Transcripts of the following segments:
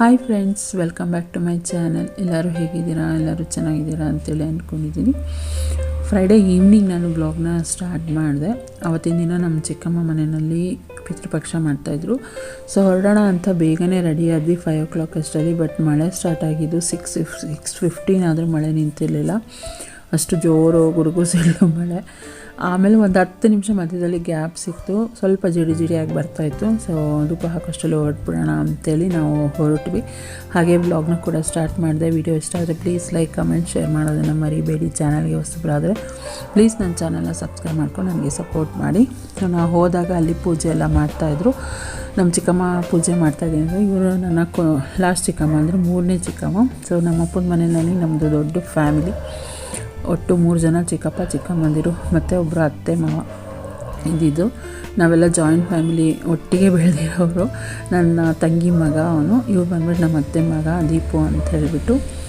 Hi friends welcome back to my channel ಎಲ್ಲರೂ ಹೇಗಿದ್ದೀರಾ? ಎಲ್ಲರೂ ಚೆನ್ನಾಗಿದ್ದೀರಾ ಅಂತೇಳಿ ಅಂದ್ಕೊಂಡಿದ್ದೀನಿ ಫ್ರೈಡೇ ಈವ್ನಿಂಗ್ ನಾನು ಬ್ಲಾಗ್ನ ಸ್ಟಾರ್ಟ್ ಮಾಡಿದೆ. ಅವತ್ತಿನ ದಿನ ನಮ್ಮ ಚಿಕ್ಕಮ್ಮ ಮನೆಯಲ್ಲಿ ಪಿತೃಪಕ್ಷ ಮಾಡ್ತಾಯಿದ್ರು ಸೊ ಹೊರಡೋಣ ಅಂತ ಬೇಗನೆ ರೆಡಿ ಆದ್ವಿ. ಫೈವ್ ಓ ಕ್ಲಾಕ್ ಅಷ್ಟರಲ್ಲಿ ಬಟ್ ಮಳೆ ಸ್ಟಾರ್ಟ್ ಆಗಿದ್ದು ಸಿಕ್ಸ್ ಸಿಕ್ಸ್ ಫಿಫ್ಟೀನ್ ಆದರೂ ಮಳೆ ನಿಂತಿರಲಿಲ್ಲ. ಅಷ್ಟು ಜೋರು ಗುಡುಗು ಸಿಳ್ಳು ಮಳೆ. ಆಮೇಲೆ ಒಂದು ಹತ್ತು ನಿಮಿಷ ಮಧ್ಯದಲ್ಲಿ ಗ್ಯಾಪ್ ಸಿಕ್ತು. ಸ್ವಲ್ಪ ಜಿಡಿ ಜಿಡಿಯಾಗಿ ಬರ್ತಾಯಿತ್ತು ಸೊ ಧೂಪ ಹಾಕೋಷ್ಟರಲ್ಲಿ ಹೊರಟ್ಬಿಡೋಣ ಅಂತೇಳಿ ನಾವು ಹೊರಟ್ವಿ. ಹಾಗೆ ಬ್ಲಾಗ್ನ ಕೂಡ ಸ್ಟಾರ್ಟ್ ಮಾಡಿದೆ. ವಿಡಿಯೋ ಇಷ್ಟ ಆದರೆ ಪ್ಲೀಸ್ ಲೈಕ್ ಕಮೆಂಟ್ ಶೇರ್ ಮಾಡೋದನ್ನು ಮರಿಬೇಡಿ. ಚಾನಲ್ಗೆ ಹೊಸಬರಾದರೆ ಪ್ಲೀಸ್ ನನ್ನ ಚಾನಲ್ನ ಸಬ್ಸ್ಕ್ರೈಬ್ ಮಾಡ್ಕೊಂಡು ನನಗೆ ಸಪೋರ್ಟ್ ಮಾಡಿ. ಸೊ ನಾವು ಹೋದಾಗ ಅಲ್ಲಿ ಪೂಜೆ ಎಲ್ಲ ಮಾಡ್ತಾಯಿದ್ರು ನಮ್ಮ ಚಿಕ್ಕಮ್ಮ ಪೂಜೆ ಮಾಡ್ತಾಯಿದ್ದೀನಿ ಅಂದರೆ ಇವರು ನನ್ನ ಕೊ ಲಾಸ್ಟ್ ಚಿಕ್ಕಮ್ಮ ಅಂದರೆ ಮೂರನೇ ಚಿಕ್ಕಮ್ಮ. ಸೊ ನಮ್ಮ ಅಪ್ಪನ ಮನೆಯಲ್ಲಿ ನಮ್ಮದು ದೊಡ್ಡ ಫ್ಯಾಮಿಲಿ ಒಟ್ಟು ಮೂರು ಜನ ಚಿಕ್ಕಪ್ಪ, ಚಿಕ್ಕಮ್ಮಂದಿರು, ಮತ್ತು ಒಬ್ಬರು ಅತ್ತೆ, ಮಾವ ಇದ್ದಿದ್ದು. ನಾವೆಲ್ಲ ಜಾಯಿಂಟ್ ಫ್ಯಾಮಿಲಿ ಒಟ್ಟಿಗೆ ಬೆಳೆದಿರೋರು. ನನ್ನ ತಂಗಿ ಮಗ ಅವನು, ಇವ್ರು ಬಂದ್ಬಿಟ್ಟು ನಮ್ಮ ಅತ್ತೆ ಮಗ ದೀಪು ಅಂತ ಹೇಳಿಬಿಟ್ಟು,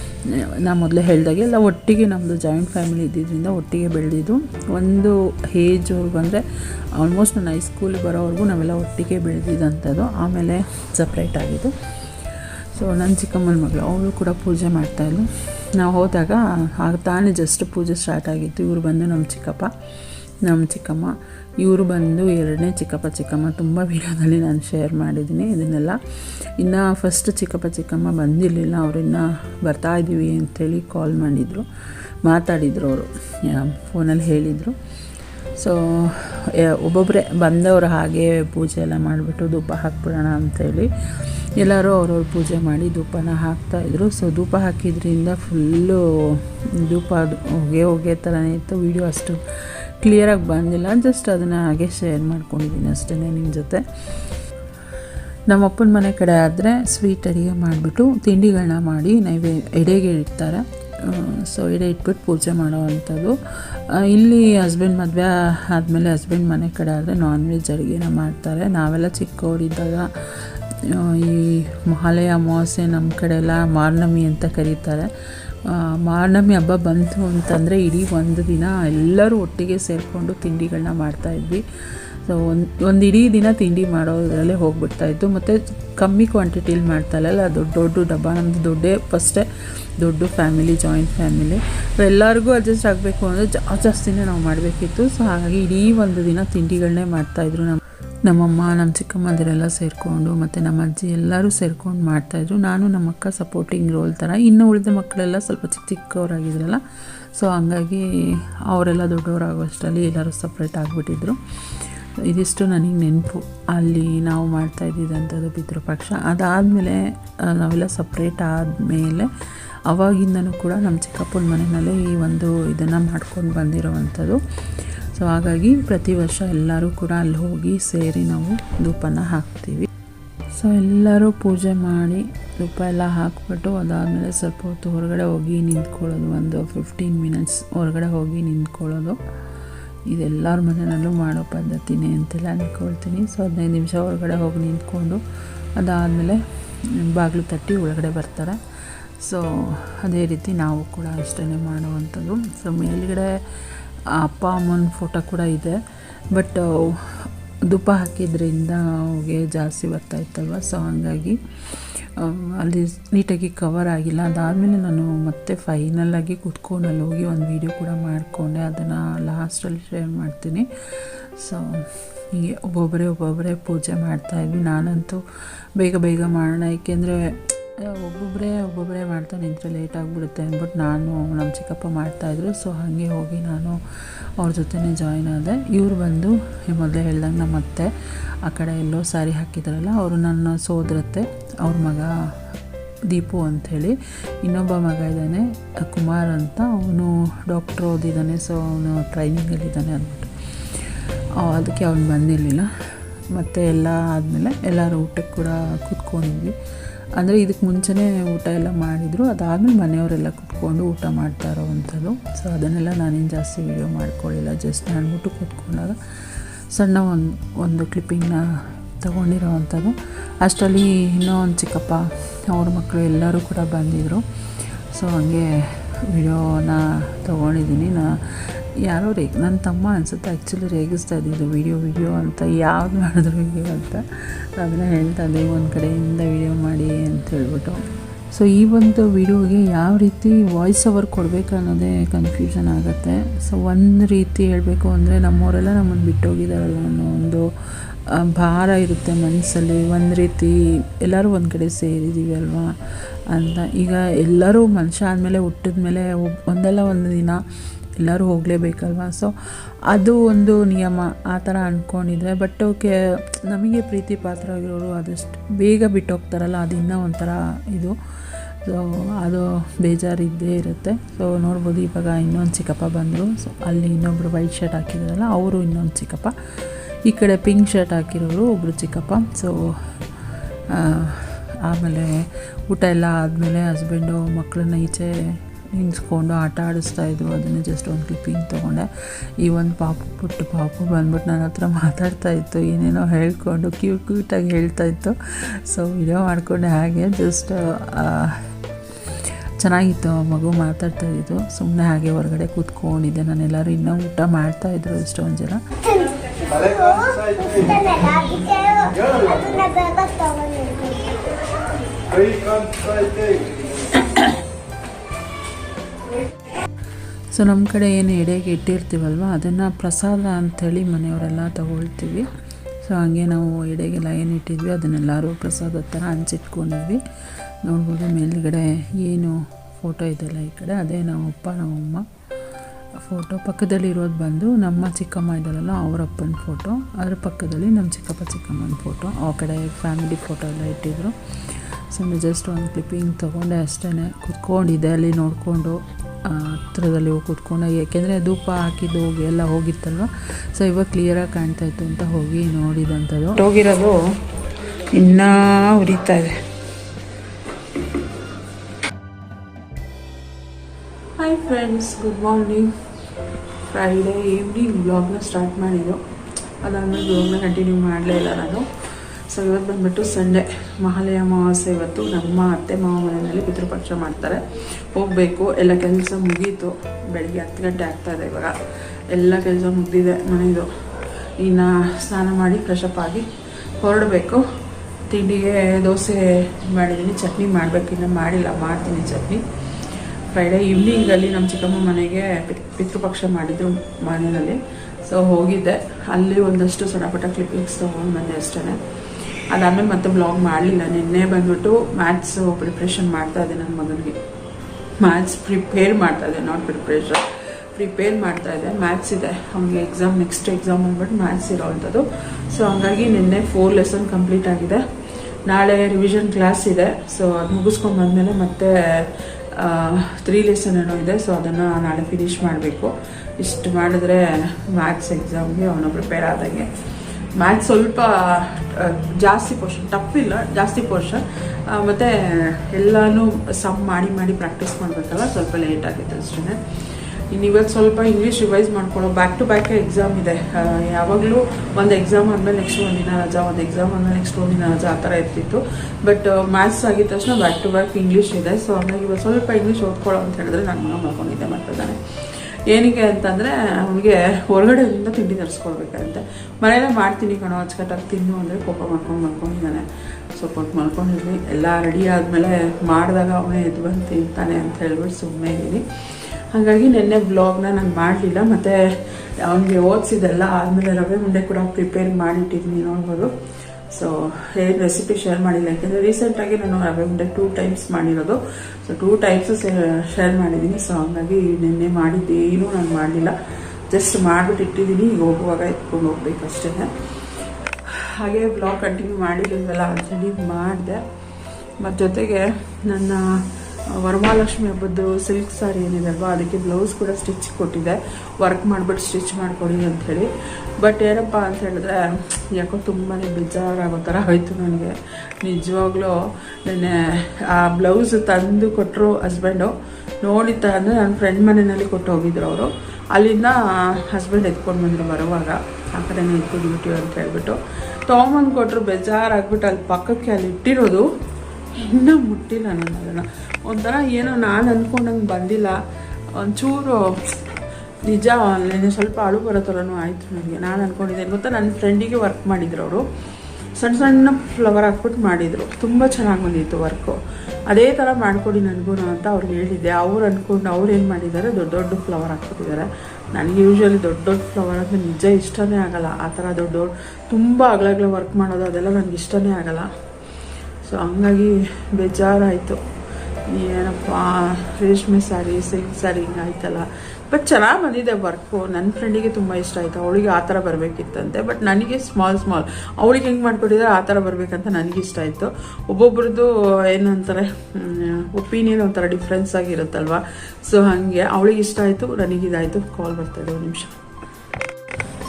ನಾ ಮೊದಲೇ ಹೇಳಿದಾಗೆ ಎಲ್ಲ ಒಟ್ಟಿಗೆ ನಮ್ಮದು ಜಾಯಿಂಟ್ ಫ್ಯಾಮಿಲಿ ಇದ್ದಿದ್ದರಿಂದ ಒಟ್ಟಿಗೆ ಬೆಳೆದಿದ್ದು. ಒಂದು ಏಜ್ ಏಜ್ವರೆಗೂ ಬಂದರೆ ಆಲ್ಮೋಸ್ಟ್ ನಾನು ಹೈಸ್ಕೂಲಿಗೆ ಬರೋವರೆಗೂ ನಾವೆಲ್ಲ ಒಟ್ಟಿಗೆ ಬೆಳೆದಿದ್ದಂಥದ್ದು ಆಮೇಲೆ ಸಪ್ರೇಟ್ ಆಗಿದ್ದು. ಸೊ ನನ್ನ ಚಿಕ್ಕಮ್ಮನ ಮಗಳು, ಅವಳು ಕೂಡ ಪೂಜೆ ಮಾಡ್ತಾಯಿದ್ಲು ನಾವು ಹೋದಾಗ ಆಗ ತಾನೇ ಜಸ್ಟ್ ಪೂಜೆ ಸ್ಟಾರ್ಟ್ ಆಗಿತ್ತು. ಇವರು ಬಂದು ನಮ್ಮ ಚಿಕ್ಕಪ್ಪ ನಮ್ಮ ಚಿಕ್ಕಮ್ಮ. ಇವರು ಬಂದು ಎರಡನೇ ಚಿಕ್ಕಪ್ಪ, ಚಿಕ್ಕಮ್ಮ ತುಂಬ ವೀಡಿಯೋದಲ್ಲಿ ನಾನು ಶೇರ್ ಮಾಡಿದ್ದೀನಿ ಇದನ್ನೆಲ್ಲ. ಇನ್ನು ಫಸ್ಟ್ ಚಿಕ್ಕಪ್ಪ, ಚಿಕ್ಕಮ್ಮ ಬಂದಿರಲಿಲ್ಲ. ಅವರಿನ್ನು ಬರ್ತಾ ಇದ್ದೀವಿ ಅಂಥೇಳಿ ಕಾಲ್ ಮಾಡಿದರು. ಮಾತಾಡಿದರು ಅವರು. ಫೋನಲ್ಲಿ ಹೇಳಿದರು. ಸೊ ಒಬ್ಬೊಬ್ಬರೇ ಬಂದವರು ಹಾಗೆ ಪೂಜೆ ಎಲ್ಲ ಮಾಡಿಬಿಟ್ಟು ಧೂಪ ಹಾಕ್ಬಿಡೋಣ ಅಂಥೇಳಿ ಎಲ್ಲರೂ ಅವ್ರವ್ರ ಪೂಜೆ ಮಾಡಿ ಧೂಪನ ಹಾಕ್ತಾಯಿದ್ರು ಸೊ ಧೂಪ ಹಾಕಿದ್ರಿಂದ ಫುಲ್ಲು ಧೂಪ ಹೊಗೆ ಹೊಗೆ ಥರನೇ ಇತ್ತು. ವೀಡಿಯೋ ಅಷ್ಟು ಕ್ಲಿಯರಾಗಿ ಬಂದಿಲ್ಲ. ಜಸ್ಟ್ ಅದನ್ನು ಹಾಗೆ ಶೇರ್ ಮಾಡ್ಕೊಂಡಿದ್ದೀನಿ ಅಷ್ಟೇ ನಿಮ್ಮ ಜೊತೆ. ನಮ್ಮ ಅಪ್ಪನ ಮನೆ ಕಡೆ ಆದರೆ ಸ್ವೀಟ್ ಅಡುಗೆ ಮಾಡಿಬಿಟ್ಟು ತಿಂಡಿಗಳನ್ನ ಮಾಡಿ ನೈವೇ, ಎಡೆಗೆ ಇಡ್ತಾರೆ. ಸೊ ಎಡೆ ಇಟ್ಬಿಟ್ಟು ಪೂಜೆ ಮಾಡೋವಂಥದ್ದು. ಇಲ್ಲಿ ಹಸ್ಬೆಂಡ್ ಮದುವೆ ಆದಮೇಲೆ ಹಸ್ಬೆಂಡ್ ಮನೆ ಕಡೆ ಆದರೆ ನಾನ್ ವೆಜ್ ಅಡುಗೆನ ಮಾಡ್ತಾರೆ. ನಾವೆಲ್ಲ ಚಿಕ್ಕವರಿದ್ದಾಗ ಈ ಮಹಾಲಯ ಅಮಾವಾಸ್ಯೆ ನಮ್ಮ ಕಡೆ ಎಲ್ಲ ಮಾರ್ನಮಿ ಅಂತ ಕರೀತಾರೆ. ಮಾರ್ನಮಿ ಹಬ್ಬ ಬಂತು ಅಂತಂದರೆ ಇಡೀ ಒಂದು ದಿನ ಎಲ್ಲರೂ ಒಟ್ಟಿಗೆ ಸೇರಿಕೊಂಡು ತಿಂಡಿಗಳನ್ನ ಮಾಡ್ತಾಯಿದ್ವಿ ಸೊ ಒಂದು ಒಂದು ಇಡೀ ದಿನ ತಿಂಡಿ ಮಾಡೋದ್ರಲ್ಲೇ ಹೋಗ್ಬಿಡ್ತಾಯಿತ್ತು ಮತ್ತು ಕಮ್ಮಿ ಕ್ವಾಂಟಿಟಿಲಿ ಮಾಡ್ತಾಯಿಲ್ಲ ದೊಡ್ಡ ದೊಡ್ಡ ಡಬ್ಬ. ನಮ್ಮದು ದೊಡ್ಡೇ ಫಸ್ಟೇ ದೊಡ್ಡ ಫ್ಯಾಮಿಲಿ ಜಾಯಿಂಟ್ ಫ್ಯಾಮಿಲಿ ಸೊ ಎಲ್ಲರಿಗೂ ಅಡ್ಜಸ್ಟ್ ಆಗಬೇಕು ಅಂದರೆ ಜಾ, ಜಾಸ್ತಿನೇ ನಾವು ಮಾಡಬೇಕಿತ್ತು. ಸೊ ಹಾಗಾಗಿ ಇಡೀ ಒಂದು ದಿನ ತಿಂಡಿಗಳನ್ನೇ ಮಾಡ್ತಾಯಿದ್ರು ನಮ್ಮ, ನಮ್ಮಮ್ಮ, ನಮ್ಮ ಚಿಕ್ಕಮ್ಮಂದಿರೆಲ್ಲ ಸೇರಿಕೊಂಡು, ಮತ್ತು ನಮ್ಮ ಅಜ್ಜಿ ಎಲ್ಲರೂ ಸೇರ್ಕೊಂಡು ಮಾಡ್ತಾಯಿದ್ರು ನಾನು, ನಮ್ಮ ಅಕ್ಕ ಸಪೋರ್ಟಿಂಗ್ ರೋಲ್ ಥರ ಇನ್ನು ಉಳಿದ ಮಕ್ಕಳೆಲ್ಲ ಸ್ವಲ್ಪ ಚಿಕ್ಕ ಚಿಕ್ಕವರಾಗಿದ್ರಲ್ಲ ಸೊ ಹಂಗಾಗಿ ಅವರೆಲ್ಲ ದೊಡ್ಡವರಾಗುವಷ್ಟರಲ್ಲಿ ಎಲ್ಲರೂ ಸಪ್ರೇಟ್ ಆಗಿಬಿಟ್ಟಿದ್ರು. ಇದಿಷ್ಟು ನನಗೆ ನೆನಪು. ಅಲ್ಲಿ ನಾವು ಮಾಡ್ತಾ ಇದ್ದಿದ್ದಂಥದ್ದು ಪಿತೃಪಕ್ಷ. ಅದಾದಮೇಲೆ ನಾವೆಲ್ಲ ಸಪ್ರೇಟ್ ಆದಮೇಲೆ ಅವಾಗಿಂದನೂ ಕೂಡ ನಮ್ಮ ಚಿಕ್ಕಪ್ಪನ ಮನೆಯಲ್ಲೇ ಈ ಒಂದು ಇದನ್ನು ಮಾಡ್ಕೊಂಡು ಬಂದಿರೋವಂಥದ್ದು. ಸೊ ಹಾಗಾಗಿ ಪ್ರತಿ ವರ್ಷ ಎಲ್ಲರೂ ಕೂಡ ಅಲ್ಲಿ ಹೋಗಿ ಸೇರಿ ನಾವು ಧೂಪನ ಹಾಕ್ತೀವಿ. ಸೊ ಎಲ್ಲರೂ ಪೂಜೆ ಮಾಡಿ ಧೂಪ ಎಲ್ಲ ಹಾಕ್ಬಿಟ್ಟು ಅದಾದಮೇಲೆ ಸ್ವಲ್ಪ ಹೊತ್ತು ಹೊರಗಡೆ ಹೋಗಿ ನಿಂತ್ಕೊಳ್ಳೋದು ಒಂದು ಫಿಫ್ಟೀನ್ ಮಿನಿಟ್ಸ್ ಹೊರಗಡೆ ಹೋಗಿ ನಿಂತ್ಕೊಳ್ಳೋದು. ಇದೆಲ್ಲರ ಮನೆಯಲ್ಲೂ ಮಾಡೋ ಪದ್ಧತಿನೇ ಅಂತೆಲ್ಲ ಅಂದ್ಕೊಳ್ತೀನಿ ಸೊ ಹದಿನೈದು ನಿಮಿಷ ಹೊರಗಡೆ ಹೋಗಿ ನಿಂತ್ಕೊಂಡು ಅದಾದಮೇಲೆ ಬಾಗಿಲು ತಟ್ಟಿ ಒಳಗಡೆ ಬರ್ತಾರೆ. ಸೊ ಅದೇ ರೀತಿ ನಾವು ಕೂಡ ಅಷ್ಟೇ ಮಾಡುವಂಥದ್ದು. ಸೊ ಮೇಲ್ಗಡೆ ಅಪ್ಪ, ಅಮ್ಮನ ಫೋಟೋ ಕೂಡ ಇದೆ. ಬಟ್ ಧೂಪ ಹಾಕಿದ್ರಿಂದ ಅವ್ಗೆ ಜಾಸ್ತಿ ಬರ್ತಾಯಿತ್ತಲ್ವ ಸೊ ಹಂಗಾಗಿ ಅಲ್ಲಿ ನೀಟಾಗಿ ಕವರ್ ಆಗಿಲ್ಲ. ಅದಾದಮೇಲೆ ನಾನು ಮತ್ತೆ ಫೈನಲಾಗಿ ಕುತ್ಕೊಂಡು ಅಲ್ಲಿ ಹೋಗಿ ಒಂದು ವೀಡಿಯೋ ಕೂಡ ಮಾಡಿಕೊಂಡೆ. ಅದನ್ನು ಲಾಸ್ಟಲ್ಲಿ ಶೇರ್ ಮಾಡ್ತೀನಿ. ಸೊ ಹೀಗೆ ಒಬ್ಬೊಬ್ಬರೇ ಒಬ್ಬೊಬ್ಬರೇ ಪೂಜೆ ಮಾಡ್ತಾಯಿದ್ವಿ ನಾನಂತೂ ಬೇಗ ಬೇಗ ಮಾಡೋಣ. ಏಕೆಂದರೆ ಒಬ್ಬೊಬ್ಬರೇ ಒಬ್ಬೊಬ್ಬರೇ ಮಾಡ್ತಾ ನಿಂತರೆ ಲೇಟ್ ಆಗಿಬಿಡುತ್ತೆ. ಅಂದ್ಬಿಟ್ಟು ನಾನು ನಮ್ಮ ಚಿಕ್ಕಪ್ಪ ಮಾಡ್ತಾಯಿದ್ರು ಸೊ ಹಾಗೆ ಹೋಗಿ ನಾನು ಅವ್ರ ಜೊತೆನೇ ಜಾಯ್ನ್ ಆದೆ. ಇವರು ಬಂದು ಮೊದಲೇ ಹೇಳ್ದಂಗೆ ನಮ್ಮ ಅತ್ತೆ, ಆ ಕಡೆ ಎಲ್ಲೋ ಸ್ಯಾರಿ ಹಾಕಿದ್ರಲ್ಲ, ಅವರು ನನ್ನ ಸೋದರತ್ತೆ. ಅವ್ರ ಮಗ ದೀಪು ಅಂಥೇಳಿ ಇನ್ನೊಬ್ಬ ಮಗ ಇದ್ದಾನೆ, ಕುಮಾರ್ ಅಂತ. ಅವನು ಡಾಕ್ಟ್ರ್ ಓದಿದ್ದಾನೆ ಸೊ ಅವನು ಟ್ರೈನಿಂಗಲ್ಲಿದ್ದಾನೆ ಅಂದ್ಬಿಟ್ಟು ಅದಕ್ಕೆ ಅವನು ಬಂದಿರಲಿಲ್ಲ. ಮತ್ತು ಎಲ್ಲ ಆದಮೇಲೆ ಎಲ್ಲರೂ ಊಟಕ್ಕೆ ಕೂಡ ಕೂತ್ಕೊಂಡಿದ್ವಿ. ಅಂದರೆ ಇದಕ್ಕೆ ಮುಂಚೆನೇ ಊಟ ಎಲ್ಲ ಮಾಡಿದರು. ಅದಾದಮೇಲೆ ಮನೆಯವರೆಲ್ಲ ಕುತ್ಕೊಂಡು ಊಟ ಮಾಡ್ತಾ ಇರೋವಂಥದ್ದು. ಸೊ ಅದನ್ನೆಲ್ಲ ನಾನೇನು ಜಾಸ್ತಿ ವೀಡಿಯೋ ಮಾಡ್ಕೊಳ್ಳಿಲ್ಲ ಜಸ್ಟ್ ಊಟಕ್ಕೆ ಕೂತ್ಕೊಂಡಾಗ ಸಣ್ಣ ಒಂದು ಒಂದು ಕ್ಲಿಪ್ಪಿಂಗ್ನ ತೊಗೊಂಡಿರೋವಂಥದ್ದು. ಅಷ್ಟರಲ್ಲಿ ಇನ್ನೂ ಒಂದು ಚಿಕ್ಕಪ್ಪ, ಅವ್ರ ಮಕ್ಕಳು ಎಲ್ಲರೂ ಕೂಡ ಬಂದಿದ್ದರು ಸೊ ಹಂಗೆ ವಿಡಿಯೋನ ತೊಗೊಂಡಿದ್ದೀನಿ. ನಾ ಯಾರೋ ರೇಗ್ ನನ್ನ ತಮ್ಮ ಅನಿಸುತ್ತೆ ಆ್ಯಕ್ಚುಲಿ ರೇಗಿಸ್ತಾ ಇದ್ದಿದ್ದು ವೀಡಿಯೋ ವೀಡಿಯೋ ಅಂತ ಯಾವ್ದು ಮಾಡಿದ್ರು ವೀಡಿಯೋ ಅಂತ. ಅದನ್ನ ಹೇಳ್ತಾ ಇದ್ದೆ ಒಂದು ಕಡೆಯಿಂದ ವೀಡಿಯೋ ಮಾಡಿ ಅಂತ ಹೇಳ್ಬಿಟ್ಟು. ಸೊ ಈ ಒಂದು ವಿಡಿಯೋಗೆ ಯಾವ ರೀತಿ ವಾಯ್ಸ್ ಓವರ್ ಕೊಡಬೇಕು ಅನ್ನೋದೇ ಕನ್ಫ್ಯೂಷನ್ ಆಗುತ್ತೆ. ಸೊ ಒಂದು ರೀತಿ ಹೇಳಬೇಕು ಅಂದರೆ ನಮ್ಮವರೆಲ್ಲ ನಮ್ಮನ್ನು ಬಿಟ್ಟೋಗಿದ್ದಾರಲ್ಲ ಅನ್ನೋ ಒಂದು ಭಾರ ಇರುತ್ತೆ ಮನಸ್ಸಲ್ಲಿ ಒಂದು ರೀತಿ ಎಲ್ಲರೂ ಒಂದು ಕಡೆ ಸೇರಿದ್ದೀವಿ ಅಲ್ವಾ ಅಂತ. ಈಗ ಎಲ್ಲರೂ ಮನುಷ್ಯ ಆದಮೇಲೆ ಹುಟ್ಟಿದ ಮೇಲೆ ಒಂದಲ್ಲ ಒಂದು ದಿನ ಎಲ್ಲರೂ ಹೋಗಲೇಬೇಕಲ್ವಾ? ಸೊ ಅದು ಒಂದು ನಿಯಮ, ಆ ಥರ ಅಂದ್ಕೊಂಡಿದ್ರೆ ಬಟ್ ಓಕೆ ನಮಗೆ ಪ್ರೀತಿ ಪಾತ್ರ ಆಗಿರೋರು ಆದಷ್ಟು ಬೇಗ ಬಿಟ್ಟು ಹೋಗ್ತಾರಲ್ಲ ಅದು ಇನ್ನೂ ಒಂಥರ ಇದು. ಸೊ ಅದು ಬೇಜಾರಿದ್ದೇ ಇರುತ್ತೆ. ಸೊ ನೋಡ್ಬೋದು, ಇವಾಗ ಇನ್ನೊಂದು ಚಿಕ್ಕಪ್ಪ ಬಂದರು. ಸೊ ಅಲ್ಲಿ ಇನ್ನೊಬ್ಬರು ವೈಟ್ ಶರ್ಟ್ ಹಾಕಿದ್ರಲ್ಲ, ಅವರು ಇನ್ನೊಂದು ಚಿಕ್ಕಪ್ಪ. ಈ ಕಡೆ ಪಿಂಕ್ ಶರ್ಟ್ ಹಾಕಿರೋರು ಒಬ್ಬರು ಚಿಕ್ಕಪ್ಪ. ಸೊ ಆಮೇಲೆ ಊಟ ಎಲ್ಲ ಆದಮೇಲೆ ಹಸ್ಬೆಂಡು ಮಕ್ಕಳನ್ನ ಈಚೆ ನಿಂತ್ಕೊಂಡು ಆಟ ಆಡಿಸ್ತಾ ಇದ್ರು ಅದನ್ನು ಜಸ್ಟ್ ಒಂದು ಕ್ಲಿಪ್ಪಿಂಗ್ ತೊಗೊಂಡೆ. ಈ ಒಂದು ಪಾಪು ಪುಟ್ಟ ಪಾಪು ಬಂದ್ಬಿಟ್ಟು ನನ್ನ ಹತ್ರ ಮಾತಾಡ್ತಾ ಇತ್ತು. ಏನೇನೋ ಹೇಳ್ಕೊಂಡು ಕ್ಯೂಟ್ ಕ್ಯೂಟಾಗಿ ಹೇಳ್ತಾ ಇತ್ತು. ಸೊ ವಿಡಿಯೋ ಮಾಡಿಕೊಂಡೆ ಹಾಗೆ ಜಸ್ಟ್ ಚೆನ್ನಾಗಿತ್ತು ಆ ಮಗು ಮಾತಾಡ್ತಾ ಇದ್ದು ಸುಮ್ಮನೆ ಹಾಗೆ ಹೊರಗಡೆ ಕೂತ್ಕೊಂಡಿದ್ದೆ. ನಾನೆಲ್ಲರೂ ಇನ್ನೂ ಊಟ ಮಾಡ್ತಾಯಿದ್ರು ಎಷ್ಟೊಂದು ಜನ. ಸೊ ನಮ್ಮ ಕಡೆ ಏನು ಎಡೆಗೆ ಇಟ್ಟಿರ್ತೀವಲ್ವ, ಅದನ್ನು ಪ್ರಸಾದ ಅಂಥೇಳಿ ಮನೆಯವರೆಲ್ಲ ತಗೊಳ್ತೀವಿ. ಸೊ ಹಂಗೆ ನಾವು ಎಡೆಗೆಲ್ಲ ಏನು ಇಟ್ಟಿದ್ವಿ, ಅದನ್ನೆಲ್ಲರೂ ಪ್ರಸಾದ ಥರ ಹಂಚಿಟ್ಕೊಂಡಿದ್ವಿ. ನೋಡ್ಬೋದು ಮೇಲ್ಗಡೆ ಏನು ಫೋಟೋ ಇದೆಲ್ಲ ಈ ಕಡೆ, ಅದೇ ನಮ್ಮ ಅಪ್ಪ ನಮ್ಮಮ್ಮ ಫೋಟೋ ಪಕ್ಕದಲ್ಲಿ ಇರೋದು ಬಂದು ನಮ್ಮ ಚಿಕ್ಕಮ್ಮ ಇದ್ದಾರಲ್ಲ ಅವರಪ್ಪನ ಫೋಟೋ. ಅದ್ರ ಪಕ್ಕದಲ್ಲಿ ನಮ್ಮ ಚಿಕ್ಕಪ್ಪ, ಚಿಕ್ಕಮ್ಮನ ಫೋಟೋ. ಆ ಕಡೆ ಫ್ಯಾಮಿಲಿ ಫೋಟೋ ಎಲ್ಲ ಇಟ್ಟಿದ್ರು. ಸೊ ಜಸ್ಟ್ ಒಂದು ಕ್ಲಿಪ್ಪಿಂಗ್ ತೊಗೊಂಡೆ ಅಷ್ಟೇ ಕುತ್ಕೊಂಡಿದ್ದೆ ಅಲ್ಲಿ ನೋಡಿಕೊಂಡು. ಹತ್ರದಲ್ಲಿ ಹೋಗಿ ಕೂತ್ಕೊಂಡು ಏಕೆಂದರೆ ಧೂಪ ಹಾಕಿದ್ದು ಹೋಗಿ ಎಲ್ಲ ಹೋಗಿತ್ತಲ್ವ? ಸೊ ಇವಾಗ ಕ್ಲಿಯರಾಗಿ ಕಾಣ್ತಾ ಇತ್ತು ಅಂತ ಹೋಗಿ ನೋಡಿದಂಥದ್ದು. ಹೋಗಿರೋದು ಇನ್ನೂ ಉರಿತಾ ಇದೆ. Hi friends good morning Friday evening ಬ್ಲಾಗ್ನ start ಮಾಡಿದ್ದು. ಅದಾದಮೇಲೆ ಬ್ಲಾಗ್ನ ಕಂಟಿನ್ಯೂ ಮಾಡಲೇ ಇಲ್ಲ ನಾನು. ಸೊ ಬಂದುಬಿಟ್ಟು ಸಂಡೇ ಮಹಾಲಯ ಅಮಾವಾಸ್ಯೆ ಇವತ್ತು ನಮ್ಮ ಅತ್ತೆ ಮಾವ ಮನೆಯಲ್ಲಿ ಪಿತೃಪಕ್ಷ ಮಾಡ್ತಾರೆ. ಹೋಗಬೇಕು, ಎಲ್ಲ ಕೆಲಸ ಮುಗೀತು. ಬೆಳಿಗ್ಗೆ ಹತ್ತು ಗಂಟೆ ಆಗ್ತಾಯಿದೆ ಇವಾಗ. ಎಲ್ಲ ಕೆಲಸ ಮುಗಿದಿದೆ ಮನೆಯದು ಇನ್ನು ಸ್ನಾನ ಮಾಡಿ ಫ್ರೆಶಪ್ ಆಗಿ ಹೊರಡಬೇಕು. ತಿಂಡಿಗೆ ದೋಸೆ ಮಾಡಿದ್ದೀನಿ, ಚಟ್ನಿ ಮಾಡಬೇಕು. ಇನ್ನು ಮಾಡಿಲ್ಲ, ಮಾಡ್ತೀನಿ ಚಟ್ನಿ. ಫ್ರೈಡೇ ಈವ್ನಿಂಗಲ್ಲಿ ನಮ್ಮ ಚಿಕ್ಕಮ್ಮ ಮನೆಗೆ ಪಿತ್- ಪಿತೃಪಕ್ಷ ಮಾಡಿದ್ರು ಮನೆಯಲ್ಲಿ. ಸೊ ಹೋಗಿದ್ದೆ. ಅಲ್ಲಿ ಒಂದಷ್ಟು ಸಣ್ಣ ಪುಟ್ಟ ಕ್ಲಿಪ್ಪಿಂಗ್ಸ್ ತೊಗೊಂಡು ಬಂದೆ ಅಷ್ಟೇ ಅದಾದಮೇಲೆ ಮತ್ತೆ ಬ್ಲಾಗ್ ಮಾಡಲಿಲ್ಲ. ನಿನ್ನೆ ಬಂದ್ಬಿಟ್ಟು ಮ್ಯಾಥ್ಸ್ ಪ್ರಿಪ್ರೇಷನ್ ಮಾಡ್ತಾ ಇದೆ ನನ್ನ ಮಗನಿಗೆ. ಮ್ಯಾಥ್ಸ್ ಪ್ರಿಪೇರ್ ಮಾಡ್ತಾ ಇದೆ ನಾಟ್ ಪ್ರಿಪ್ರೇಷನ್ ಪ್ರಿಪೇರ್ ಮಾಡ್ತಾ ಇದೆ ಮ್ಯಾಥ್ಸ್ ಇದೆ. ಅವನಿಗೆ ಎಕ್ಸಾಮ್ ನೆಕ್ಸ್ಟ್ ಎಕ್ಸಾಮ್ ಅಂದ್ಬಿಟ್ಟು ಮ್ಯಾಥ್ಸ್ ಇರೋವಂಥದ್ದು. ಸೊ ಹಂಗಾಗಿ ನಿನ್ನೆ ಫೋರ್ ಲೆಸನ್ ಕಂಪ್ಲೀಟ್ ಆಗಿದೆ. ನಾಳೆ ರಿವಿಷನ್ ಕ್ಲಾಸ್ ಇದೆ. ಸೊ ಅದು ಮುಗಿಸ್ಕೊಂಡು ಬಂದಮೇಲೆ ಮತ್ತೆ ತ್ರೀ ಲೆಸನ್ ಏನೋ ಇದೆ. ಸೊ ಅದನ್ನು ನಾಳೆ ಫಿನಿಶ್ ಮಾಡಬೇಕು. ಇಷ್ಟು ಮಾಡಿದ್ರೆ ಮ್ಯಾಥ್ಸ್ ಎಕ್ಸಾಮ್ಗೆ ಅವನು ಪ್ರಿಪೇರ್ ಆದಂಗೆ. ಮ್ಯಾಥ್ಸ್ ಸ್ವಲ್ಪ ಜಾಸ್ತಿ ಪೋರ್ಷನ್ ಟಫ್ ಇಲ್ಲ ಜಾಸ್ತಿ ಪೋರ್ಷನ್ ಮತ್ತು ಎಲ್ಲನೂ ಸಮ್ ಮಾಡಿ ಮಾಡಿ ಪ್ರಾಕ್ಟೀಸ್ ಮಾಡಬೇಕಲ್ಲ, ಸ್ವಲ್ಪ ಲೇಟ್ ಆಗಿತ್ತು ಅಷ್ಟೇ ಇನ್ನು ಇವತ್ತು ಸ್ವಲ್ಪ ಇಂಗ್ಲೀಷ್ ರಿವೈಸ್ ಮಾಡ್ಕೊಳ್ಳೋ ಬ್ಯಾಕ್ ಟು ಬ್ಯಾಕ್ ಎಕ್ಸಾಮ್ ಇದೆ. ಯಾವಾಗಲೂ ಒಂದು ಎಕ್ಸಾಮ್ ಆದಮೇಲೆ ನೆಕ್ಸ್ಟ್ ಒಂದಿನ ರಜಾ, ಒಂದು ಎಕ್ಸಾಮ್ ಆದಮೇಲೆ ನೆಕ್ಸ್ಟ್ ಒಂದಿನ ರಜಾ, ಆ ಥರ ಇರ್ತಿತ್ತು. ಬಟ್ ಮ್ಯಾಥ್ಸ್ ಆಗಿದ ತಕ್ಷಣ ಬ್ಯಾಕ್ ಟು ಬ್ಯಾಕ್ ಇಂಗ್ಲೀಷ್ ಇದೆ. ಸೊ ಹಂಗಾಗಿ ಇವತ್ತು ಸ್ವಲ್ಪ ಇಂಗ್ಲೀಷ್ ಓದ್ಕೊಳ್ಳೋ ಅಂತ ಹೇಳಿದ್ರೆ ನಾನು ಮಾಡ್ಕೊಂಡಿದ್ದೆ ಮಾಡ್ತಿದ್ದಾನೆ ಏನಕ್ಕೆ ಅಂತಂದರೆ, ಅವನಿಗೆ ಹೊರಗಡೆಯಿಂದ ತಿಂಡಿ ತರಿಸ್ಕೊಳ್ಬೇಕಾಗುತ್ತೆ ಮನೆಯಲ್ಲೇ ಮಾಡ್ತೀನಿ ಕಣೋ, ಅಚ್ಚುಕಟ್ಟಾಗಿ ತಿನ್ನು ಅಂದರೆ ಕೋಪ ಮಾಡ್ಕೊಂಡು ಮಲ್ಕೊಂಡಿದ್ದಾನೆ. ಸ್ವಲ್ಪ ಹೊತ್ತು ಮಲ್ಕೊಂಡಿದ್ವಿ ಎಲ್ಲ ರೆಡಿ ಆದಮೇಲೆ ಮಾಡಿದಾಗ ಅವನೇ ಎದ್ದು ಬಂದು ತಿಂತಾನೆ ಅಂತ ಹೇಳ್ಬಿಟ್ಟು ಸುಮ್ಮನೆ ಇದ್ದೀನಿ. ಹಾಗಾಗಿ ನಿನ್ನೆ ಬ್ಲಾಗ್ನ ನಾನು ಮಾಡಲಿಲ್ಲ. ಮತ್ತು ಅವನಿಗೆ ಓದಿಸಿದೆಲ್ಲ ಆದಮೇಲೆ ರವೆ ಉಂಡೆ ಕೂಡ ಪ್ರಿಪೇರ್ ಮಾಡಿಟ್ಟಿದ್ದೀನಿ ನೋಡ್ಬೋದು. ಸೊ ಏನು ರೆಸಿಪಿ ಶೇರ್ ಮಾಡಿಲ್ಲ. ಯಾಕೆಂದರೆ ರೀಸೆಂಟಾಗಿ ನಾನು ರವೆ ಉಂಡೆ ಟೂ ಟೈಮ್ಸ್ ಮಾಡಿರೋದು. ಸೊ ಟೂ ಟೈಮ್ಸು ಶೇರ್ ಮಾಡಿದ್ದೀನಿ. ಸೊ ಹಂಗಾಗಿ ನಿನ್ನೆ ಮಾಡಿದ್ದೇನೂ ನಾನು ಮಾಡಲಿಲ್ಲ. ಜಸ್ಟ್ ಮಾಡಿಬಿಟ್ಟು ಇಟ್ಟಿದ್ದೀನಿ. ಈಗ ಹೋಗುವಾಗ ಎತ್ಕೊಂಡು ಹೋಗ್ಬೇಕು ಅಷ್ಟೇ. ಹಾಗೆ ಬ್ಲಾಗ್ ಕಂಟಿನ್ಯೂ ಮಾಡಿದ್ದಿಲ್ವಲ್ಲ ಆಲ್ರೆಡಿ ಮಾಡಿದೆ. ಮತ್ತು ಜೊತೆಗೆ ನನ್ನ ವರಮಹಾಲಕ್ಷ್ಮಿ ಹಬ್ಬದ್ದು ಸಿಲ್ಕ್ ಸಾರಿ ಏನಿದೆ ಅಲ್ವಾ? ಅದಕ್ಕೆ ಬ್ಲೌಸ್ ಕೂಡ ಸ್ಟಿಚ್ ಕೊಟ್ಟಿದೆ. ವರ್ಕ್ ಮಾಡಿಬಿಟ್ಟು ಸ್ಟಿಚ್ ಮಾಡಿಕೊಡಿ ಅಂಥೇಳಿ. ಬಟ್ ಏನಪ್ಪ ಅಂತ ಹೇಳಿದ್ರೆ, ಯಾಕೋ ತುಂಬಾ ಬೇಜಾರಾಗೋ ಥರ ಆಯಿತು ನನಗೆ. ನಿಜವಾಗ್ಲೂ ನೆನ್ನೆ ಆ ಬ್ಲೌಸ್ ತಂದು ಕೊಟ್ಟರು ಹಸ್ಬೆಂಡು ನೋಡಿದ್ದ ಅಂದರೆ ನನ್ನ ಫ್ರೆಂಡ್ ಮನೆಯಲ್ಲಿ ಕೊಟ್ಟು ಹೋಗಿದ್ರು ಅವರು. ಅಲ್ಲಿಂದ ಹಸ್ಬೆಂಡ್ ಎತ್ಕೊಂಡು ಬಂದರು ಬರುವಾಗ. ಆ ಕಡೆನೇ ಎತ್ಕೊಂಡು ಅಂತ ಹೇಳ್ಬಿಟ್ಟು. ತೊಗೊಂಬಂದು ಕೊಟ್ಟರು ಬೇಜಾರಾಗ್ಬಿಟ್ಟು ಅಲ್ಲಿ ಪಕ್ಕಕ್ಕೆ ಅಲ್ಲಿ ಇಟ್ಟಿರೋದು. ಇನ್ನೂ ಮುಟ್ಟಿಲ್ಲ ನಾನು ಅದನ್ನು. ಒಂಥರ ಏನೋ ನಾನು ಅಂದ್ಕೊಂಡಂಗೆ ಬಂದಿಲ್ಲ. ಒಂಚೂರು ನಿಜ ಆನ್ಲೈನ್ ಸ್ವಲ್ಪ ಅಳು ಬರೋ ಥರನೂ ಆಯಿತು ನನಗೆ. ನಾನು ಅಂದ್ಕೊಂಡಿದ್ದೆ ಗೊತ್ತಾ? ನನ್ನ ಫ್ರೆಂಡಿಗೆ ವರ್ಕ್ ಮಾಡಿದ್ರು ಅವರು. ಸಣ್ಣ ಸಣ್ಣ ಫ್ಲವರ್ ಹಾಕ್ಬಿಟ್ಟು ಮಾಡಿದರು. ತುಂಬ ಚೆನ್ನಾಗಿ ಬಂದಿತ್ತು ವರ್ಕು ಅದೇ ಥರ ಮಾಡಿಕೊಡಿ ನನಗೂ ಅಂತ ಅವ್ರಿಗೆ ಹೇಳಿದ್ದೆ. ಅವ್ರು ಅಂದ್ಕೊಂಡು ಅವ್ರು ಏನು ಮಾಡಿದ್ದಾರೆ? ದೊಡ್ಡ ದೊಡ್ಡ ಫ್ಲವರ್ ಹಾಕ್ಬಿಟ್ಟಿದ್ದಾರೆ. ನನಗೆ ಯೂಶ್ವಲಿ ದೊಡ್ಡ ದೊಡ್ಡ ಫ್ಲವರ್ ಅಂದರೆ ನಿಜ ಇಷ್ಟನೇ ಆಗಲ್ಲ. ಆ ಥರ ದೊಡ್ಡ ದೊಡ್ಡ ತುಂಬ ಅಗಲಗಳ ವರ್ಕ್ ಮಾಡೋದು ಅದೆಲ್ಲ ನನಗೆ ಇಷ್ಟನೇ ಆಗಲ್ಲ. ಸೊ ಹಂಗಾಗಿ ಬೇಜಾರಾಯಿತು. ಏನಪ್ಪ, ರೇಷ್ಮೆ ಸ್ಯಾರಿ ಸಿಲ್ಕ್ ಸ್ಯಾರಿ ಹಿಂಗಾಯ್ತಲ್ಲ. ಬಟ್ ಚೆನ್ನಾಗಿ ಬಂದಿದೆ ವರ್ಕು ನನ್ನ ಫ್ರೆಂಡಿಗೆ ತುಂಬ ಇಷ್ಟ ಆಯಿತು. ಅವಳಿಗೆ ಆ ಥರ ಬರಬೇಕಿತ್ತಂತೆ. ಬಟ್ ನನಗೆ ಸ್ಮಾಲ್ ಸ್ಮಾಲ್ ಅವಳಿಗೆ ಹೆಂಗೆ ಮಾಡಿಕೊಟ್ಟಿದ್ರೆ ಆ ಥರ ಬರಬೇಕಂತ ನನಗೆ ಇಷ್ಟ ಆಯಿತು. ಒಬ್ಬೊಬ್ರದ್ದು ಏನಂತಾರೆ ಒಪಿನಿಯನ್ ಒಂಥರ ಡಿಫ್ರೆನ್ಸ್ ಆಗಿರುತ್ತಲ್ವ? ಸೊ ಹಾಗೆ. ಅವಳಿಗೆ ಇಷ್ಟ ಆಯಿತು. ನನಗೆ ಇದಾಯಿತು. ಕಾಲ್ ಬರ್ತಾಯಿದೆ ಒಂದು ನಿಮಿಷ.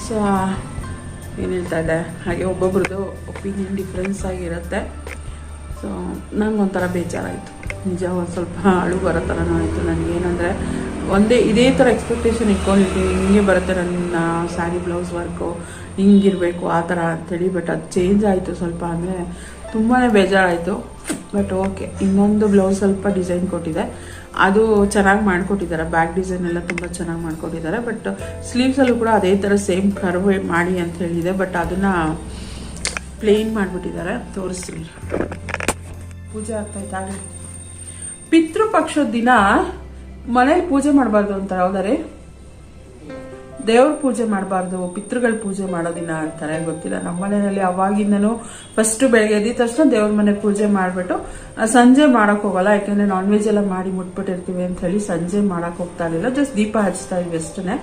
ಸೊ ಏನು ಹೇಳ್ತಾ ಇದ್ದೆ? ಹಾಗೆ ಒಬ್ಬೊಬ್ರದ್ದು ಒಪಿನಿಯನ್ ಡಿಫ್ರೆನ್ಸ್ ಆಗಿರುತ್ತೆ. ಸೊ ನಂಗೆ ಒಂಥರ ಬೇಜಾರಾಯಿತು. ನಿಜ ಒಂದು ಸ್ವಲ್ಪ ಅಳು ಬರೋ ಥರನೂ ಆಯಿತು. ನನಗೇನಂದರೆ ಒಂದೇ ಇದೇ ಥರ ಎಕ್ಸ್ಪೆಕ್ಟೇಷನ್ ಇಟ್ಕೊಂಡಿದ್ದೀನಿ ಹಿಂಗೆ ಬರುತ್ತೆ ನನ್ನ ಸ್ಯಾರಿ ಬ್ಲೌಸ್ ವರ್ಕು ಹಿಂಗಿರಬೇಕು ಆ ಥರ ಅಂತೇಳಿ ಬಟ್ ಅದು ಚೇಂಜ್ ಆಯಿತು ಸ್ವಲ್ಪ ಅಂದರೆ ತುಂಬಾ ಬೇಜಾರಾಯಿತು. ಬಟ್ ಓಕೆ ಇನ್ನೊಂದು ಬ್ಲೌಸ್ ಸ್ವಲ್ಪ ಡಿಸೈನ್ ಕೊಟ್ಟಿದೆ. ಅದು ಚೆನ್ನಾಗಿ ಮಾಡಿಕೊಟ್ಟಿದ್ದಾರೆ. ಬ್ಯಾಕ್ ಡಿಸೈನ್ ಎಲ್ಲ ತುಂಬ ಚೆನ್ನಾಗಿ ಮಾಡಿಕೊಟ್ಟಿದ್ದಾರೆ. ಬಟ್ ಸ್ಲೀವ್ಸಲ್ಲೂ ಕೂಡ ಅದೇ ಥರ ಸೇಮ್ ಕರ್ವ್ ಮಾಡಿ ಅಂತ ಹೇಳಿದೆ. ಬಟ್ ಅದನ್ನು ಪ್ಲೇನ್ ಮಾಡಿಬಿಟ್ಟಿದ್ದಾರೆ. ತೋರಿಸ್ತೀನಿ. ಪೂಜೆ ಆಗ್ತಾಯ್ತಾ ಪಿತೃಪಕ್ಷದ ದಿನ ಮನೇಲಿ ಪೂಜೆ ಮಾಡಬಾರ್ದು ಅಂತಾರೆ ಹೌದಾರೆ ದೇವ್ರ ಪೂಜೆ ಮಾಡಬಾರ್ದು, ಪಿತೃಗಳ ಪೂಜೆ ಮಾಡೋ ದಿನ ಅಂತಾರೆ, ಗೊತ್ತಿಲ್ಲ. ನಮ್ಮ ಮನೆಯಲ್ಲಿ ಅವಾಗಿಂದನೂ ಫಸ್ಟ್ ಬೆಳಗ್ಗೆ ಎದ್ದ ತಕ್ಷಣ ದೇವ್ರ ಮನೆ ಪೂಜೆ ಮಾಡಿಬಿಟ್ಟು ಸಂಜೆ ಮಾಡಕ್ ಹೋಗಲ್ಲ, ಯಾಕಂದ್ರೆ ನಾನ್ ವೆಜ್ ಎಲ್ಲ ಮಾಡಿ ಮುಟ್ಬಿಟ್ಟಿರ್ತೀವಿ ಅಂತ ಹೇಳಿ ಸಂಜೆ ಮಾಡಕ್ ಹೋಗ್ತಾ ಇರಲಿಲ್ಲ ಜಸ್ಟ್ ದೀಪ ಹಚ್ತಾ ಇದ್ವಿ ಅಷ್ಟೇ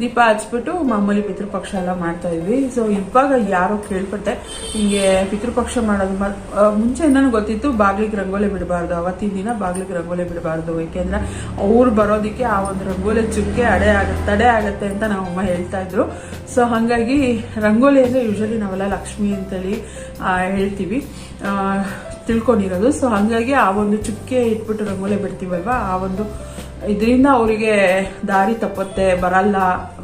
ದೀಪ ಹಚ್ಬಿಟ್ಟು ಮಾಮೂಲಿ ಪಿತೃಪಕ್ಷ ಎಲ್ಲ ಮಾಡ್ತಾ ಇದ್ವಿ. ಸೊ ಇವಾಗ ಯಾರೋ ಕೇಳ್ಪಟ್ಟೆ. ಹಿಂಗೆ ಪಿತೃಪಕ್ಷ ಮಾಡೋದು ಮುಂಚೆ ಮುಂಚೆಯಿಂದನೂ ಗೊತ್ತಿತ್ತು, ಬಾಗ್ಲಿಗೆ ರಂಗೋಲಿ ಬಿಡಬಾರ್ದು. ಅವತ್ತಿನ ದಿನ ಬಾಗ್ಲಿಗೆ ರಂಗೋಲಿ ಬಿಡಬಾರ್ದು. ಯಾಕೆಂದ್ರೆ ಅವ್ರು ಬರೋದಕ್ಕೆ ಆ ಒಂದು ರಂಗೋಲಿ ಚುಕ್ಕೆ ಅಡೆ ಆಗುತ್ತೆ ತಡೆ ಆಗುತ್ತೆ ಅಂತ ನಮ್ಮಮ್ಮ ಹೇಳ್ತಾ ಇದ್ರು. ಸೊ ಹಾಗಾಗಿ ರಂಗೋಲಿ ಅಂದರೆ ಯೂಶಲಿ ನಾವೆಲ್ಲ ಲಕ್ಷ್ಮಿ ಅಂತೇಳಿ ಹೇಳ್ತೀವಿ. ತಿಳ್ಕೊಂಡಿರೋದು. ಸೊ ಹಾಗಾಗಿ ಆ ಒಂದು ಚುಕ್ಕೆ ಇಟ್ಬಿಟ್ಟು ರಂಗೋಲಿ ಬಿಡ್ತೀವಲ್ವಾ? ಆ ಒಂದು ಇದರಿಂದ ಅವರಿಗೆ ದಾರಿ ತಪ್ಪತ್ತೆ, ಬರಲ್ಲ,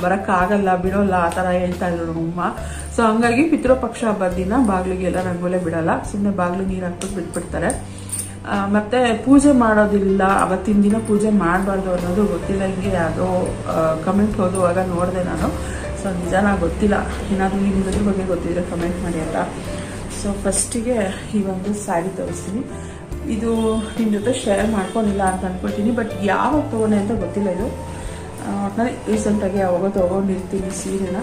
ಬರಕ್ಕಾಗಲ್ಲ, ಬಿಡೋಲ್ಲ, ಆ ಥರ ಹೇಳ್ತಾ ಇದ್ರು ನಮ್ಮಮ್ಮ ಸೊ ಹಂಗಾಗಿ ಪಿತೃಪಕ್ಷ ಹಬ್ಬದ ದಿನ ಬಾಗಿಲಿಗೆಲ್ಲ ರಂಗೋಲೆ ಬಿಡಲ್ಲ ಸುಮ್ಮನೆ ಬಾಗಿಲು ನೀರು ಹಾಕ್ಬಿಟ್ಟು ಬಿಟ್ಬಿಡ್ತಾರೆ. ಮತ್ತೆ ಪೂಜೆ ಮಾಡೋದಿಲ್ಲ, ಅವತ್ತಿನ ದಿನ ಪೂಜೆ ಮಾಡಬಾರ್ದು ಅನ್ನೋದು ಗೊತ್ತಿಲ್ಲ, ಹಿಂಗೆ ಯಾವುದೋ ಕಮೆಂಟ್ ಓದುವಾಗ ನೋಡಿದೆ ನಾನು. ಸೊ ನಿಜಾನ ಗೊತ್ತಿಲ್ಲ, ಏನಾದರೂ ನಿಮ್ಮದ್ರ ಬಗ್ಗೆ ಗೊತ್ತಿದ್ರೆ ಕಮೆಂಟ್ ಮಾಡಿ ಅಂತ. ಸೊ ಫಸ್ಟಿಗೆ ಈ ಒಂದು ಸ್ಯಾರಿ ತೋರಿಸ್ತೀನಿ. ಇದು ನಿಮ್ಮ ಜೊತೆ ಶೇರ್ ಮಾಡ್ಕೊಂಡಿಲ್ಲ ಅಂತ ಅಂದ್ಕೊಳ್ತೀನಿ ಬಟ್ ಯಾವಾಗ ತೊಗೊಂಡೆ ಅಂತ ಗೊತ್ತಿಲ್ಲ ಇದು. ನಾನು ರೀಸೆಂಟಾಗಿ ಯಾವಾಗ ತೊಗೊಂಡಿರ್ತೀನಿ ಸೀರೆನ.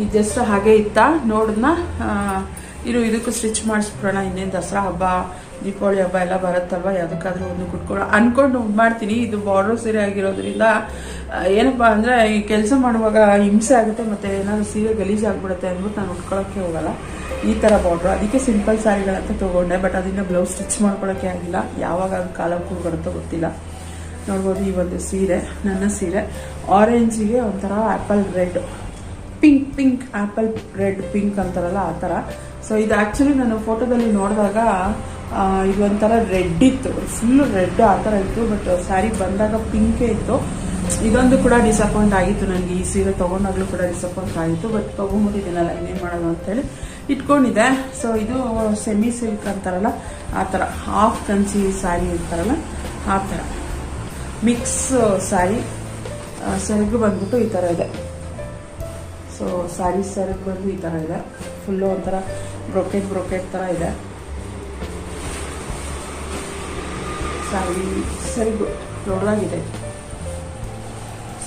ಇದು ಜಸ್ಟ್ ಹಾಗೆ ಇತ್ತಾ, ನೋಡಿದ್ನ ಇರು, ಇದಕ್ಕೂ ಸ್ಟಿಚ್ ಮಾಡಿಸ್ಬಿಡೋಣ, ಇನ್ನೇನು ದಸರಾ ಹಬ್ಬ, ದೀಪಾವಳಿ ಹಬ್ಬ ಎಲ್ಲ ಬರುತ್ತಲ್ವ, ಯಾವುದಕ್ಕಾದ್ರೂ ಒಂದು ಕುಟ್ಕೊಳ್ಳೋ ಅಂದ್ಕೊಂಡು ಮಾಡ್ತೀನಿ, ಇದು ಬಾರ್ಡರ್ ಸೀರೆ ಆಗಿರೋದ್ರಿಂದ ಏನಪ್ಪ ಅಂದರೆ ಈ ಕೆಲಸ ಮಾಡುವಾಗ ಹಿಂಸೆ ಆಗುತ್ತೆ ಮತ್ತು ಏನಾದ್ರು ಸೀರೆ ಗಲೀಜ್ ಆಗಿಬಿಡುತ್ತೆ ಅಂದ್ಬಿಟ್ಟು ನಾನು ಉಟ್ಕೊಳ್ಳೋಕ್ಕೆ ಹೋಗಲ್ಲ. ಈ ಥರ ಬಾರ್ಡ್ರು ಅದಕ್ಕೆ ಸಿಂಪಲ್ ಸ್ಯಾರಿಗಳಂತ ತೊಗೊಂಡೆ ಬಟ್ ಅದನ್ನ ಬ್ಲೌಸ್ ಸ್ಟಿಚ್ ಮಾಡ್ಕೊಳ್ಳೋಕ್ಕೆ ಆಗಿಲ್ಲ. ಯಾವಾಗ ಅದು ಕಾಲಕ್ಕೂ ಬರುತ್ತೋ ಗೊತ್ತಿಲ್ಲ. ನೋಡ್ಬೋದು ಈ ಒಂದು ಸೀರೆ, ನನ್ನ ಸೀರೆ. ಆರೆಂಜಿಗೆ ಒಂಥರ apple red pink pink apple red pink ಅಂತಾರಲ್ಲ ಆ ಥರ ಸೊ ಇದು ಆ್ಯಕ್ಚುಲಿ ನಾನು ಫೋಟೋದಲ್ಲಿ ನೋಡಿದಾಗ ಇದು ಒಂಥರ ರೆಡ್ ಇತ್ತು. ಫುಲ್ಲು ರೆಡ್ ಆ ಥರ ಇತ್ತು ಬಟ್ ಸ್ಯಾರಿ ಬಂದಾಗ ಪಿಂಕೇ ಇತ್ತು. ಇದೊಂದು ಕೂಡ ಡಿಸಪಾಯಿಂಟ್ ಆಗಿತ್ತು ನನಗೆ. ಈ ಸೀರೆ ತೊಗೊಂಡಾಗಲೂ ಕೂಡ ಡಿಸಪಾಯಿಂಟ್ ಆಗಿತ್ತು. ಬಟ್ ತೊಗೊಂಡ್ಬಿಟ್ಟಿದ್ದೀನಲ್ಲ ಇನ್ನೇನು ಮಾಡೋದು ಅಂತೇಳಿ ಇಟ್ಕೊಂಡಿದ್ದೆ. ಸೊ ಇದು ಸೆಮಿ ಸಿಲ್ಕ್ ಅಂತಾರಲ್ಲ, ಆ ಥರ. ಹಾಫ್ ಕಂಚಿ ಸ್ಯಾರಿ ಅಂತಾರಲ್ಲ, ಆ ಥರ. ಮಿಕ್ಸ್ ಸ್ಯಾರಿ ಸೆರಗು ಬಂದ್ಬಿಟ್ಟು ಈ ಥರ ಇದೆ. ಸೊ ಸ್ಯಾರಿ ಸೆರಗು ಬಂದು ಈ ಥರ ಇದೆ. ಫುಲ್ಲು ಒಂಥರ ಬ್ರೊಕೆಟ್ ಬ್ರೊಕೆಟ್ ಥರ ಇದೆ. ಸ್ಯಾರಿ ಸೆರಗು ದೊಡ್ಡದಾಗಿದೆ.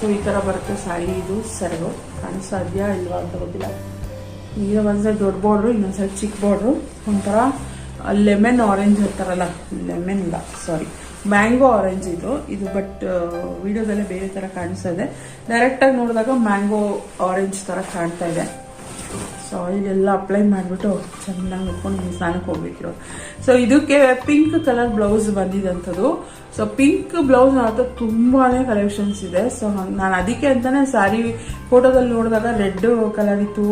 ಸೊ, ಈ ಥರ ಬರುತ್ತೆ ಸಾರಿ. ಇದು ಸೆರಗು. ಕಾಣಿಸ್ತಾ ಇಲ್ವಾ ಅಂತ ಗೊತ್ತಿಲ್ಲ. ಈಗ ಒಂದ್ಸಲ ದೊಡ್ಡ ಬಾರ್ಡ್ರು ಇನ್ನೊಂದ್ಸಲ ಚಿಕ್ಕ ಬಾರ್ಡ್ರು ಒಂಥರ ಲೆಮನ್ ಆರೆಂಜ್ ಅಂತಾರಲ್ಲ ಲೆಮನ್ ಇಲ್ಲ ಸಾರಿ ಮ್ಯಾಂಗೋ ಆರೆಂಜ್ ಇದು. ಇದು ಬಟ್ ವಿಡಿಯೋದಲ್ಲೇ ಬೇರೆ ಥರ ಕಾಣಿಸ್ತಾ ಇದೆ. ಡೈರೆಕ್ಟಾಗಿ ನೋಡಿದಾಗ ಮ್ಯಾಂಗೋ ಆರೆಂಜ್ ಥರ ಕಾಣ್ತಾ ಇದೆ. ಸೊ ಆಯಿಲ್ ಎಲ್ಲ ಅಪ್ಲೈ ಮಾಡಿಬಿಟ್ಟು ಚೆನ್ನಾಗಿ ಉಟ್ಕೊಂಡು ಸ್ನಾನಕ್ಕೆ ಹೋಗ್ಬೇಕು ಸೊ ಇದಕ್ಕೆ ಪಿಂಕ್ ಕಲರ್ ಬ್ಲೌಸ್ ಬಂದಿದಂಥದ್ದು. ಸೊ ಪಿಂಕ್ ಬ್ಲೌಸ್ ಮಾತ್ರ ತುಂಬಾ ಕಲೆಕ್ಷನ್ಸ್ ಇದೆ. ಸೊ ನಾನು ಅದಕ್ಕೆ ಅಂತಾನೆ ಸ್ಯಾರಿ ಫೋಟೋದಲ್ಲಿ ನೋಡಿದಾಗ ರೆಡ್ ಕಲರ್ ಇತ್ತು.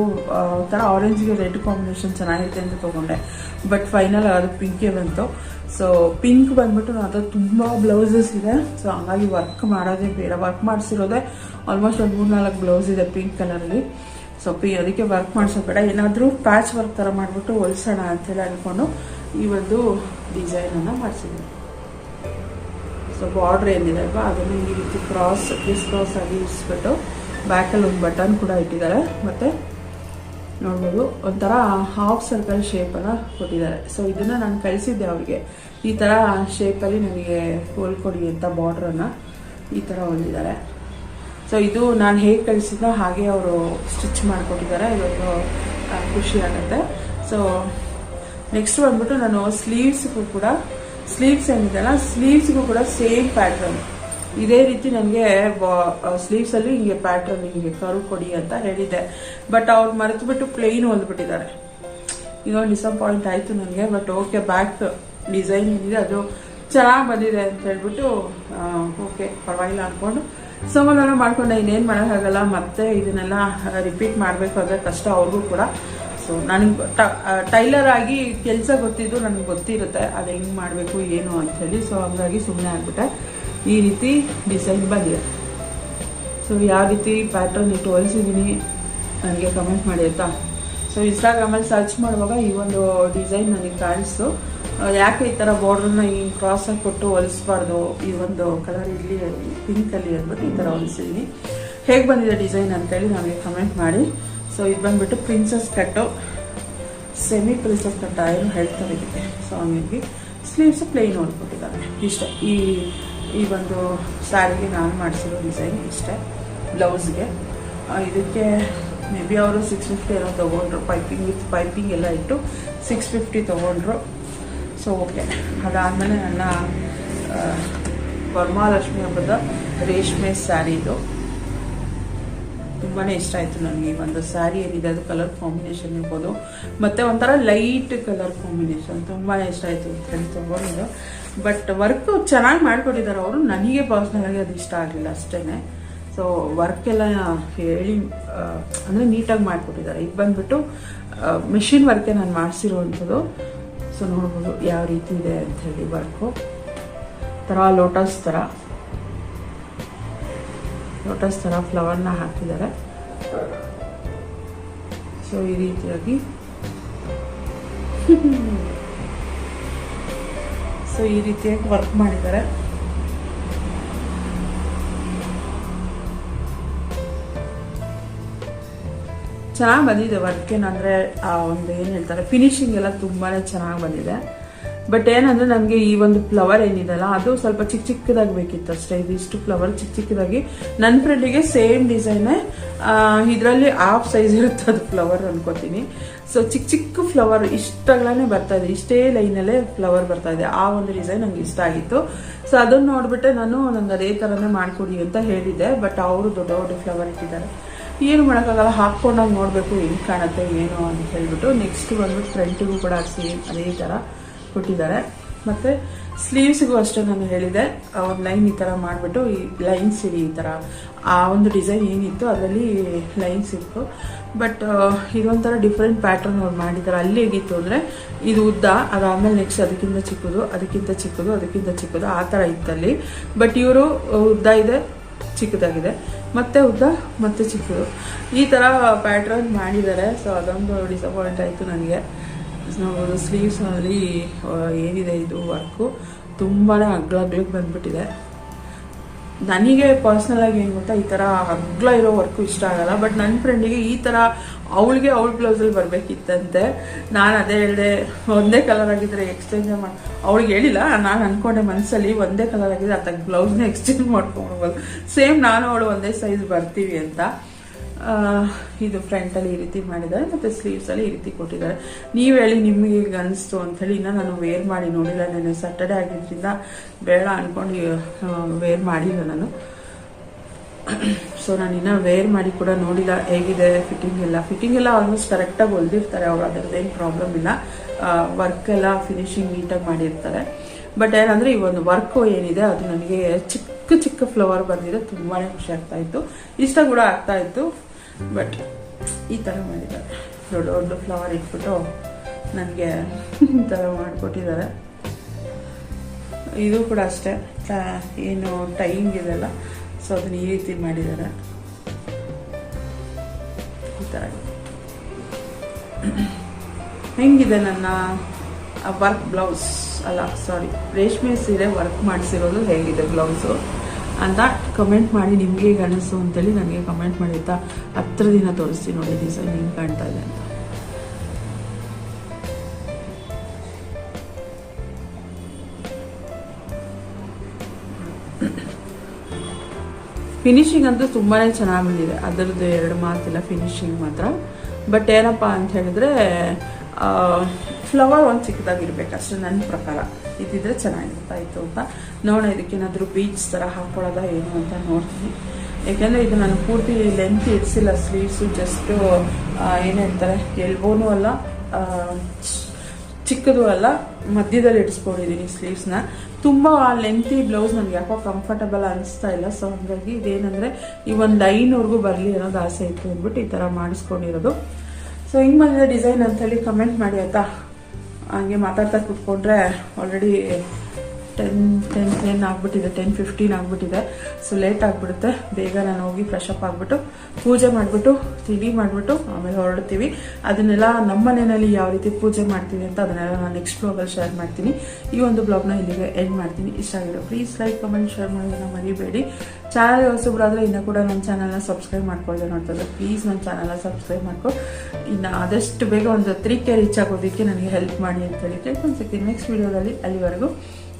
ಒಂಥರ ಆರೆಂಜ್ಗೆ ರೆಡ್ ಕಾಂಬಿನೇಷನ್ ಚೆನ್ನಾಗಿರುತ್ತೆ ಅಂತ ತೊಗೊಂಡೆ. ಬಟ್ ಫೈನಲ್ ಅದು ಪಿಂಕೇ ಬಂತು. ಸೊ ಪಿಂಕ್ ಬಂದ್ಬಿಟ್ಟು ಹತ್ರ ತುಂಬ ಬ್ಲೌಸಸ್ ಇದೆ. ಸೊ ಹಂಗಾಗಿ ವರ್ಕ್ ಮಾಡೋದೇ ಬೇಡ. ವರ್ಕ್ ಮಾಡಿಸಿರೋದೇ ಆಲ್ಮೋಸ್ಟ್ ಒಂದು ಮೂರ್ನಾಲ್ಕು ಬ್ಲೌಸ್ ಇದೆ ಪಿಂಕ್ ಕಲರಲ್ಲಿ ಸೊ ಪಿ ಅದಕ್ಕೆ ವರ್ಕ್ ಮಾಡಿಸೋ ಬೇಡ ಏನಾದರೂ ಪ್ಯಾಚ್ ವರ್ಕ್ ಥರ ಮಾಡಿಬಿಟ್ಟು ಹೊಲಿಸೋಣ ಅಂತೇಳಿ ಅಂದ್ಕೊಂಡು ಈ ಒಂದು ಡಿಸೈನನ್ನು ಮಾಡಿಸಿದ್ದೀನಿ ಸೊ ಬಾರ್ಡ್ರ್ ಏನಿದೆ ಅಲ್ವಾ, ಅದನ್ನು ಈ ರೀತಿ ಕ್ರಾಸ್ ಕ್ರಿಸ್ ಕ್ರಾಸ್ ಆಗಿ ಇರಿಸ್ಬಿಟ್ಟು ಬ್ಯಾಕಲ್ಲಿ ಒಂದು ಬಟನ್ ಕೂಡ ಇಟ್ಟಿದ್ದಾರೆ. ಮತ್ತು ನೋಡ್ಬೋದು, ಒಂಥರ ಹಾಫ್ ಸರ್ಕಲ್ ಶೇಪನ್ನು ಕೊಟ್ಟಿದ್ದಾರೆ. ಸೊ ಇದನ್ನು ನಾನು ಕಳಿಸಿದ್ದೆ ಅವರಿಗೆ. ಈ ಥರ ಶೇಪಲ್ಲಿ ನನಗೆ ಹೋಲ್ಕೊಡಿ ಅಂತ ಬಾರ್ಡ್ರನ್ನು ಈ ಥರ ಹೊಲಿದಿದ್ದಾರೆ. ಸೊ ಇದು ನಾನು ಹೇಗೆ ಕಳಿಸಿದ್ನೋ ಹಾಗೆ ಅವರು ಸ್ಟಿಚ್ ಮಾಡಿಕೊಟ್ಟಿದ್ದಾರೆ ಇದೊಂದು ಖುಷಿ ಆಗುತ್ತೆ. ಸೊ ನೆಕ್ಸ್ಟ್ ಬಂದ್ಬಿಟ್ಟು ನಾನು ಸ್ಲೀವ್ಸ್ಗೂ ಕೂಡ ಸ್ಲೀವ್ಸ್ ಏನಿದೆಯಲ್ಲ ಸ್ಲೀವ್ಸ್ಗೂ ಕೂಡ ಸೇಮ್ ಪ್ಯಾಟ್ರನ್ ಇದೇ ರೀತಿ ನನಗೆ ಸ್ಲೀವ್ಸಲ್ಲಿ ಹಿಂಗೆ ಪ್ಯಾಟ್ರನ್ ಹಿಂಗೆ ಕರು ಕೊಡಿ ಅಂತ ಹೇಳಿದ್ದೆ. ಬಟ್ ಅವ್ರು ಮರೆತುಬಿಟ್ಟು ಪ್ಲೇನ್ ಹೊಲ್ದ್ಬಿಟ್ಟಿದ್ದಾರೆ. ಇದೊಂದು ಡಿಸಪಾಯಿಂಟ್ ಆಯಿತು ನನಗೆ ಬಟ್ ಓಕೆ ಬ್ಯಾಕ್ ಡಿಸೈನ್ ಏನಿದೆ ಅದು ಚೆನ್ನಾಗಿ ಬಂದಿದೆ ಅಂತ ಹೇಳ್ಬಿಟ್ಟು ಓಕೆ ಪರವಾಗಿಲ್ಲ ಅಂದ್ಕೊಂಡು ಸಮಾಧಾನ ಮಾಡ್ಕೊಂಡೆ ಇನ್ನೇನು ಮಾಡೋಕ್ಕಾಗಲ್ಲ, ಮತ್ತೆ ಇದನ್ನೆಲ್ಲ ರಿಪೀಟ್ ಮಾಡಬೇಕು ಅಂದರೆ ಕಷ್ಟ ಅವ್ರಿಗೂ ಕೂಡ. ಸೊ ನನಗೆ ಟೈಲರ್ ಆಗಿ ಕೆಲಸ ಗೊತ್ತಿದ್ದು ನನಗೆ ಗೊತ್ತಿರುತ್ತೆ, ಅದು ಹೆಂಗೆ ಮಾಡಬೇಕು, ಏನು ಅಂಥೇಳಿ ಸೊ ಹಂಗಾಗಿ ಸುಮ್ಮನೆ ಆಗ್ಬಿಟ್ಟೆ. ಈ ರೀತಿ ಡಿಸೈನ್ ಬಂದಿದೆ. ಸೊ ಯಾವ ರೀತಿ ಪ್ಯಾಟ್ರನ್ ಇಟ್ಟು ಹೊಲಿಸಿದ್ದೀನಿ ನನಗೆ ಕಮೆಂಟ್ ಮಾಡಿ ಆಯ್ತಾ? ಸೊ ಇನ್ಸ್ಟಾಗ್ರಾಮಲ್ಲಿ ಸರ್ಚ್ ಮಾಡುವಾಗ ಈ ಒಂದು ಡಿಸೈನ್ ನನಗೆ ಕಾಣಿಸ್ತು. ಯಾಕೆ ಈ ಥರ ಬಾರ್ಡ್ರನ್ನ ಈ ಕ್ರಾಸಾಗಿ ಕೊಟ್ಟು ಹೊಲಿಸ್ಬಾರ್ದು? ಈ ಒಂದು ಕಲರ್ ಇಲ್ಲಿ ಪಿಂಕಲ್ಲಿ ಅಂದ್ಬಿಟ್ಟು ಈ ಥರ ಹೊಲಿಸಿದ್ದೀನಿ ಹೇಗೆ ಬಂದಿದೆ ಡಿಸೈನ್ ಅಂತೇಳಿ ನನಗೆ ಕಮೆಂಟ್ ಮಾಡಿ. ಸೊ ಇದು ಬಂದ್ಬಿಟ್ಟು ಪ್ರಿನ್ಸಸ್ ಕಟ್ಟು ಸೆಮಿ ಪ್ರಿನ್ಸಸ್ ಕಟ್ ಏನು ಹೇಳ್ತಾರೆ ಇದಕ್ಕೆ ಸೊ ಹಂಗಾಗಿ ಸ್ಲೀವ್ಸ್ ಪ್ಲೇನ್ ಹೊಲ್ಕೊಟ್ಟಿದ್ದಾರೆ. ಇಷ್ಟ. ಈ ಈ ಒಂದು ಸ್ಯಾರಿಗೆ ನಾನು ಮಾಡಿಸಿರೋ ಡಿಸೈನ್ ಇಷ್ಟೇ. ಬ್ಲೌಸ್ಗೆ ಇದಕ್ಕೆ ಮೇ ಬಿ ಅವರು ಸಿಕ್ಸ್ ಫಿಫ್ಟಿ ಏನೋ ತೊಗೊಂಡ್ರು. ಪೈಪಿಂಗ್ ವಿತ್ ಪೈಪಿಂಗ್ ಎಲ್ಲ ಇಟ್ಟು ಸಿಕ್ಸ್ ಫಿಫ್ಟಿ ತೊಗೊಂಡ್ರು. ಸೊ ಓಕೆ ಅದಾದಮೇಲೆ ನನ್ನ ವರಮಹಾಲಕ್ಷ್ಮಿ ಹಬ್ಬದ ರೇಷ್ಮೆ ಸ್ಯಾರಿ ಇದು. ತುಂಬಾ ಇಷ್ಟ ಆಯಿತು ನನಗೆ ಈ ಒಂದು ಸ್ಯಾರಿ ಏನಿದೆ, ಅದು ಕಲರ್ ಕಾಂಬಿನೇಷನ್ ಇರ್ಬೋದು. ಮತ್ತು ಒಂಥರ ಲೈಟ್ ಕಲರ್ ಕಾಂಬಿನೇಷನ್ ತುಂಬಾ ಇಷ್ಟ ಆಯಿತು ಫ್ರೆಂಡ್ ತೊಗೊಂಡಿದ್ದು. ಬಟ್ ವರ್ಕ್ ಚೆನ್ನಾಗಿ ಮಾಡಿಕೊಟ್ಟಿದ್ದಾರೆ ಅವರು. ನನಗೆ ಪರ್ಸ್ನಲ್ ಆಗಿ ಅದು ಇಷ್ಟ ಆಗಲಿಲ್ಲ ಅಷ್ಟೇ ಸೊ ಎಲ್ಲ ಹೇಳಿ ಅಂದರೆ ನೀಟಾಗಿ ಮಾಡಿಕೊಟ್ಟಿದ್ದಾರೆ. ಈಗ ಬಂದ್ಬಿಟ್ಟು ಮೆಷಿನ್ ವರ್ಕೇ ನಾನು ಮಾಡಿಸಿರುವಂಥದ್ದು. ಸೊ ನೋಡ್ಬೋದು ಯಾವ ರೀತಿ ಇದೆ ಅಂತ ಹೇಳಿ ವರ್ಕು ಥರ ಲೋಟಸ್ ಥರ. ಲೋಟಸ್ ಥರ ಫ್ಲವರ್ನ ಹಾಕಿದ್ದಾರೆ. ಸೊ ಈ ರೀತಿಯಾಗಿ. ಸೊ ಈ ರೀತಿಯಾಗಿ ವರ್ಕ್ ಮಾಡಿದ್ದಾರೆ. ಚೆನ್ನಾಗಿ ಬಂದಿದೆ ವರ್ಕ್ ಏನಂದರೆ ಆ, ಒಂದು ಏನು ಹೇಳ್ತಾರೆ ಫಿನಿಶಿಂಗ್ ಎಲ್ಲ ತುಂಬಾ ಚೆನ್ನಾಗಿ ಬಂದಿದೆ. ಬಟ್ ಏನಂದರೆ ನನಗೆ ಈ ಒಂದು ಫ್ಲವರ್ ಏನಿದೆಲ್ಲ, ಅದು ಸ್ವಲ್ಪ ಚಿಕ್ಕ ಚಿಕ್ಕದಾಗಿ ಬೇಕಿತ್ತು ಅಷ್ಟೇ. ಇದಿಷ್ಟು ಫ್ಲವರ್ ಚಿಕ್ಕ ಚಿಕ್ಕದಾಗಿ ನನ್ನ ಫ್ರೆಂಡಿಗೆ ಸೇಮ್ ಡಿಸೈನೇ ಇದರಲ್ಲಿ ಹಾಫ್ ಸೈಜ್ ಇರುತ್ತೆ ಅದು ಫ್ಲವರ್ ಅನ್ಕೋತೀನಿ. ಸೊ ಚಿಕ್ಕ ಚಿಕ್ಕ ಫ್ಲವರ್ ಇಷ್ಟಗಳೇ ಬರ್ತಾ ಇದೆ. ಇಷ್ಟೇ ಲೈನಲ್ಲೇ ಫ್ಲವರ್ ಬರ್ತಾ ಇದೆ. ಆ ಒಂದು ಡಿಸೈನ್ ನಂಗೆ ಇಷ್ಟ ಆಗಿತ್ತು. ಸೊ ಅದನ್ನು ನೋಡಿಬಿಟ್ಟೆ ನಾನು ನಂಗೆ ಅದೇ ಥರನೇ ಮಾಡಿಕೊಡಿ ಅಂತ ಹೇಳಿದ್ದೆ. ಬಟ್ ಅವರು ದೊಡ್ಡ ದೊಡ್ಡ ಫ್ಲವರ್ ಇಟ್ಟಿದ್ದಾರೆ. ಏನು ಮಾಡೋಕ್ಕಾಗಲ್ಲ ಹಾಕ್ಕೊಂಡಾಗ ನೋಡಬೇಕು ಹೆಂಗೆ ಕಾಣುತ್ತೆ, ಏನು ಅಂತ ಹೇಳಿಬಿಟ್ಟು ನೆಕ್ಸ್ಟ್ ಬಂದ್ಬಿಟ್ಟು ಫ್ರಂಟಿಗೂ ಕೂಡ ಸೇಮ್ ಅದೇ ಥರ ಕೊಟ್ಟಿದ್ದಾರೆ. ಮತ್ತು ಸ್ಲೀವ್ಸ್ಗೂ ಅಷ್ಟೇ ನಾನು ಹೇಳಿದೆ ಒಂದು ಲೈನ್ ಈ ಥರ ಮಾಡಿಬಿಟ್ಟು, ಈ ಲೈನ್ಸ್ ಇರಿ ಈ ಥರ ಆ ಒಂದು ಡಿಸೈನ್ ಏನಿತ್ತು ಅದರಲ್ಲಿ ಲೈನ್ಸ್ ಇತ್ತು. ಬಟ್ ಇದೊಂಥರ ಡಿಫ್ರೆಂಟ್ ಪ್ಯಾಟರ್ನ್ ಅವ್ರು ಮಾಡಿದ್ದಾರೆ. ಅಲ್ಲಿ ಹೇಗಿತ್ತು ಅಂದರೆ, ಇದು ಉದ್ದ, ಅದಾದಮೇಲೆ ನೆಕ್ಸ್ಟ್ ಅದಕ್ಕಿಂತ ಚಿಕ್ಕದು ಅದಕ್ಕಿಂತ ಚಿಕ್ಕದು ಅದಕ್ಕಿಂತ ಚಿಕ್ಕದು, ಆ ಥರ ಇತ್ತಲ್ಲಿ. ಬಟ್ ಇವರು, ಉದ್ದ ಇದೆ, ಚಿಕ್ಕದಾಗಿದೆ. ಮತ್ತೆ ಉದ್ದ, ಮತ್ತೆ ಚಿಕ್ಕದು ಈ ಥರ ಪ್ಯಾಟ್ರನ್ ಮಾಡಿದ್ದಾರೆ. ಸೊ ಅದೊಂದು ಡಿಸಪಾಯಿಂಟ್ ಆಯಿತು ನನಗೆ. ನೋಡ್ಬೋದು ಸ್ಲೀವ್ಸ್ನಲ್ಲಿ ಏನಿದೆ ಇದು ವರ್ಕು ತುಂಬಾ ಅಗ್ಲಗ್ಲಿಗೆ ಬಂದ್ಬಿಟ್ಟಿದೆ. ನನಗೆ ಪರ್ಸ್ನಲ್ ಆಗಿ ಏನು ಗೊತ್ತಾ, ಈ ಥರ ಅಗ್ಲ ಇರೋ ವರ್ಕು ಇಷ್ಟ ಆಗಲ್ಲ ಬಟ್ ನನ್ನ ಫ್ರೆಂಡಿಗೆ ಈ ಥರ ಅವಳಿಗೆ ಅವಳ ಬ್ಲೌಸಲ್ಲಿ ಬರಬೇಕಿತ್ತಂತೆ. ನಾನು ಅದೇ ಹೇಳಿದೆ, ಒಂದೇ ಕಲರ್ ಆಗಿದ್ರೆ ಎಕ್ಸ್ಚೇಂಜ್ ಮಾಡಿ, ಅವಳಿಗೆ ಹೇಳಿಲ್ಲ, ನಾನು ಅನ್ಕೊಂಡೆ ಮನಸ್ಸಲ್ಲಿ ಒಂದೇ ಕಲರ್ ಆಗಿದ್ರೆ ಅತ್ತ ಬ್ಲೌಸ್ನ ಎಕ್ಸ್ಚೇಂಜ್ ಮಾಡ್ಕೊಂಡ್ಬೋದು ಸೇಮ್ ನಾನು, ಅವಳು ಒಂದೇ ಸೈಜ್ ಬರ್ತೀವಿ ಅಂತ. ಇದು ಫ್ರಂಟಲ್ಲಿ ಈ ರೀತಿ ಮಾಡಿದ್ದಾರೆ, ಮತ್ತು ಸ್ಲೀವ್ಸಲ್ಲಿ ಈ ರೀತಿ ಕೊಟ್ಟಿದ್ದಾರೆ. ನೀವು ಹೇಳಿ ನಿಮಗೆ ಈಗ ಅನಿಸ್ತು ಅಂಥೇಳಿ ಇನ್ನೂ ನಾನು ವೇರ್ ಮಾಡಿ ನೋಡಿಲ್ಲ. ನಾನು ಸಟರ್ಡೆ ಆಗಿದ್ರಿಂದ ಬೇಡ ಅನ್ಕೊಂಡು ವೇರ್ ಮಾಡಿಲ್ಲ ನಾನು. ಸೊ ನಾನು ಇನ್ನೂ ವೇರ್ ಮಾಡಿ ಕೂಡ ನೋಡಿಲ್ಲ. ಹೇಗಿದೆ ಫಿಟ್ಟಿಂಗ್ ಎಲ್ಲ? ಫಿಟ್ಟಿಂಗ್ ಎಲ್ಲ ಆಲ್ಮೋಸ್ಟ್ ಕರೆಕ್ಟಾಗಿ ಹೊಲ್ದಿರ್ತಾರೆ. ಅವ್ರು ಅದರದ್ದೇನು ಪ್ರಾಬ್ಲಮ್ ಇಲ್ಲ. ವರ್ಕ್ ಎಲ್ಲ ಫಿನಿಶಿಂಗ್ ನೀಟಾಗಿ ಮಾಡಿರ್ತಾರೆ. ಬಟ್ ಏನಂದರೆ ಈ ಒಂದು ವರ್ಕು ಏನಿದೆ, ಅದು ನನಗೆ ಚಿಕ್ಕ ಚಿಕ್ಕ ಫ್ಲವರ್ ಬಂದಿದೆ. ತುಂಬಾ ಖುಷಿ ಆಗ್ತಾ ಇತ್ತು. ಇಷ್ಟ ಕೂಡ ಆಗ್ತಾ ಇತ್ತು. ಬಟ್ ಈ ಥರ ಮಾಡಿದ್ದಾರೆ. ದೊಡ್ಡ ದೊಡ್ಡ ಫ್ಲವರ್ ಇಟ್ಬಿಟ್ಟು ನನಗೆ ಈ ಥರ ಮಾಡಿಕೊಟ್ಟಿದ್ದಾರೆ. ಇದು ಕೂಡ ಅಷ್ಟೇ. ಏನು ಟೈಮಿಂಗ್ ಇದೆಲ್ಲ ಸೊ ಅದನ್ನ ಈ ರೀತಿ ಮಾಡಿದ್ದಾರೆ. ಈ ಥರ ಹೆಂಗಿದೆ ನನ್ನ ವರ್ಕ್ ಬ್ಲೌಸ್ ಅಲ್ಲ ಸಾರಿ ರೇಷ್ಮೆ ಸೀರೆ ವರ್ಕ್ ಮಾಡಿಸಿರೋದು ಹೇಗಿದೆ ಬ್ಲೌಸು ಅಂತ ಕಮೆಂಟ್ ಮಾಡಿ ನಿಮಗೆ ಹೇಗೆ ಅನಿಸು ಅಂತೇಳಿ ನನಗೆ ಕಮೆಂಟ್ ಮಾಡಿ ಹತ್ರ ದಿನ ತೋರಿಸ್ತೀನಿ ನೋಡಿ ಡಿಸೈನ್ ಹಿಂಗೆ ಕಾಣ್ತಾ ಇದೆ ಅಂತ. ಫಿನಿಶಿಂಗ್ ಅಂತೂ ತುಂಬಾ ಚೆನ್ನಾಗಿ ಬಂದಿದೆ. ಅದರದ್ದು ಎರಡು ಮಾತಿಲ್ಲ ಫಿನಿಶಿಂಗ್ ಮಾತ್ರ. ಬಟ್ ಏನಪ್ಪ ಅಂತ ಹೇಳಿದ್ರೆ ಫ್ಲವರ್ ಒಂದು ಚಿಕ್ಕದಾಗಿರ್ಬೇಕು ಅಷ್ಟೇ ನನ್ನ ಪ್ರಕಾರ ಇದ್ದಿದ್ರೆ ಚೆನ್ನಾಗಿರ್ತಾಯಿತ್ತು ಅಂತ. ನೋಡೋಣ, ಇದಕ್ಕೇನಾದರೂ ಬೀಚ್ ಥರ ಹಾಕ್ಕೊಳ್ಳೋದ ಏನು ಅಂತ ನೋಡ್ತೀನಿ. ಯಾಕೆಂದರೆ ಇದು ನಾನು ಪೂರ್ತಿ ಲೆಂತ್ ಇಡಿಸಿಲ್ಲ ಸ್ಲೀವ್ಸು ಜಸ್ಟು ಏನಂತಾರೆ ಎಲ್ಬೋನು ಅಲ್ಲ ಚಿಕ್ಕದು ಅಲ್ಲ, ಮಧ್ಯದಲ್ಲಿ ಇಡಿಸ್ಕೊಂಡಿದ್ದೀನಿ ಸ್ಲೀವ್ಸ್ನ ತುಂಬ ಲೆಂತಿ ಬ್ಲೌಸ್ ನನಗೆ ಯಾಕೋ ಕಂಫರ್ಟಬಲ್ ಅನಿಸ್ತಾ ಇಲ್ಲ. ಸೊ ಹಾಗಾಗಿ ಇದೇನಂದರೆ ಈ ಒಂದು ಲೈನ್ವರೆಗೂ ಬರಲಿ ಅನ್ನೋದು ಆಸೆ ಇತ್ತು ಅಂದ್ಬಿಟ್ಟು ಈ ಥರ ಮಾಡಿಸ್ಕೊಂಡಿರೋದು. ಸೊ ಹಿಂಗೆ ಬಂದಿದೆ ಡಿಸೈನ್ ಅಂತೇಳಿ ಕಮೆಂಟ್ ಮಾಡಿ ಆಯಿತಾ? ಹಂಗೆ ಮಾತಾಡ್ತಾ ಕೂತ್ಕೊಂಡ್ರೆ ಆಲ್ರೆಡಿ ಟೆನ್ ಟೆನ್ ಟೆನ್ ಆಗಿಬಿಟ್ಟಿದೆ ಟೆನ್ ಫಿಫ್ಟೀನ್ ಆಗಿಬಿಟ್ಟಿದೆ. ಸೊ ಲೇಟ್ ಆಗಿಬಿಡುತ್ತೆ. ಬೇಗ ನಾನು ಹೋಗಿ ಫ್ರೆಶ್ ಅಪ್ ಆಗಿಬಿಟ್ಟು ಪೂಜೆ ಮಾಡಿಬಿಟ್ಟು ತಿಂಡಿ ಮಾಡಿಬಿಟ್ಟು ಆಮೇಲೆ ಹೊರಡ್ತೀವಿ. ಅದನ್ನೆಲ್ಲ ನಮ್ಮ ಮನೆಯಲ್ಲಿ ಯಾವ ರೀತಿ ಪೂಜೆ ಮಾಡ್ತೀವಿ ಅಂತ ಅದನ್ನೆಲ್ಲ ನಾನು ನೆಕ್ಸ್ಟ್ ಬ್ಲಾಗಲ್ಲಿ ಶೇರ್ ಮಾಡ್ತೀನಿ. ಈ ಒಂದು ಬ್ಲಾಗ್ನ ಇಲ್ಲಿಗೆ ಎಂಡ್ ಮಾಡ್ತೀನಿ. ಇಷ್ಟ ಆಗಿರೋ ಪ್ಲೀಸ್ ಲೈಕ್ ಕಮೆಂಟ್ ಶೇರ್ ಮಾಡೋದನ್ನ ಮರಿಬೇಡಿ. ಚಾನಲ್ ಹೊಸಬ್ರಾದ್ರೆ ಇನ್ನೂ ಕೂಡ ನನ್ನ ಚಾನಲ್ನ ಸಬ್ಸ್ಕ್ರೈಬ್ ಮಾಡ್ಕೊಳ್ಳದೆ ನೋಡ್ತಾರೆ. ಪ್ಲೀಸ್ ನನ್ನ ಚಾನಲ್ನ ಸಬ್ಸ್ಕ್ರೈಬ್ ಮಾಡ್ಕೊ. ಇನ್ನು ಆದಷ್ಟು ಬೇಗ ಒಂದು ತ್ರೀ ಕೆ ರೀಚ್ ಆಗೋದಕ್ಕೆ ನನಗೆ ಹೆಲ್ಪ್ ಮಾಡಿ ಅಂತ ಹೇಳಿ ಕೇಳ್ಕೊಂಡು ಸಿಗ್ತೀನಿ ನೆಕ್ಸ್ಟ್ ವೀಡಿಯೋದಲ್ಲಿ ಅಲ್ಲಿವರೆಗೂ